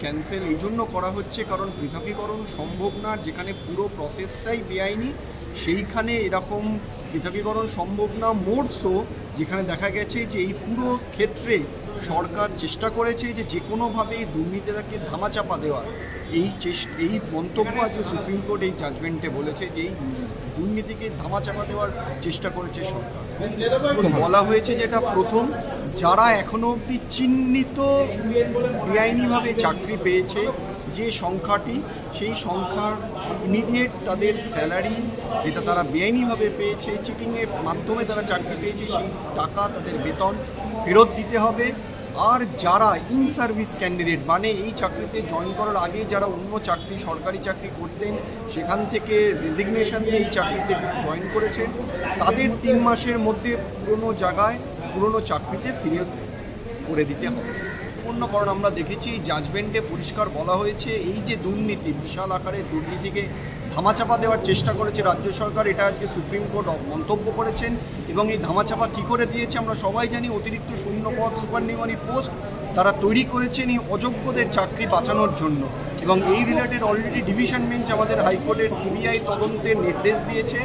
Cancel এই জন্য করা হচ্ছে কারণ পৃথকীকরণ সম্ভব না, যেখানে পুরো প্রসেসটাই বেআইনি, সেইখানে এরকম পৃথকীকরণ সম্ভব না মোরসো যেখানে দেখা গেছে যে এই পুরো ক্ষেত্রে সরকার চেষ্টা করেছে যে যে কোনোভাবে এই দুর্নীতিটাকে ধামাচাপা দেওয়ার। এই চেষ্টা এই মন্তব্য আজকে সুপ্রিম কোর্ট এই জাজমেন্টে বলেছে যে এই দুর্নীতিকে ধামাচাপা দেওয়ার চেষ্টা করেছে সরকার। বলা হয়েছে যে এটা প্রথম। যারা এখনও অবধি চিহ্নিত বেআইনিভাবে চাকরি পেয়েছে, যে সংখ্যাটি, সেই সংখ্যার ইমিডিয়েট তাদের স্যালারি যেটা তারা বেআইনিভাবে পেয়েছে চিটিংয়ের মাধ্যমে তারা চাকরি পেয়েছে, সেই টাকা তাদের বেতন ফেরত দিতে হবে। আর যারা ইন সার্ভিস ক্যান্ডিডেট মানে এই চাকরিতে জয়েন করার আগে যারা অন্য চাকরি, সরকারি চাকরি করতেন, সেখান থেকে রেজিগনেশন দিয়ে এই চাকরিতে জয়েন করেছে, তাদের তিন মাসের মধ্যে পুরনো জায়গায় পুরনো চাকরিতে ফিরিয়ে করে দিতে হবে। অন্য কারণ আমরা দেখেছি জাজমেন্টে পরিষ্কার বলা হয়েছে, এই যে দুর্নীতি, বিশাল আকারে দুর্নীতিকে ধামাচাপা দেওয়ার চেষ্টা করেছে রাজ্য সরকার, এটা আজকে সুপ্রিম কোর্ট মন্তব্য করেছেন এবং এই ধামাচাপা কী করে দিয়েছে আমরা সবাই জানি, অতিরিক্ত শূন্য পদ সুপার নিউমারি পোস্ট তারা তৈরি করেছেন এই অযোগ্যদের চাকরি বাঁচানোর জন্য এবং এই রিলেটেড অলরেডি ডিভিশন বেঞ্চ আমাদের হাইকোর্টের সিবিআই তদন্তের নির্দেশ দিয়েছে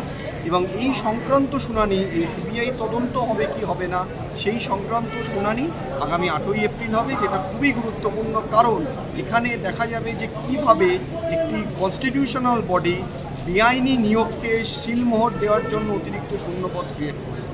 এবং এই সংক্রান্ত শুনানি, এই সিবিআই তদন্ত হবে কি হবে না, সেই সংক্রান্ত শুনানি আগামী আটই এপ্রিল হবে, যেটা খুবই গুরুত্বপূর্ণ কারণ এখানে দেখা যাবে যে কীভাবে একটি কনস্টিটিউশনাল বডি বেআইনি নিয়োগকে সিলমোহর দেওয়ার জন্য অতিরিক্ত শূন্যপদ ক্রিয়েট করে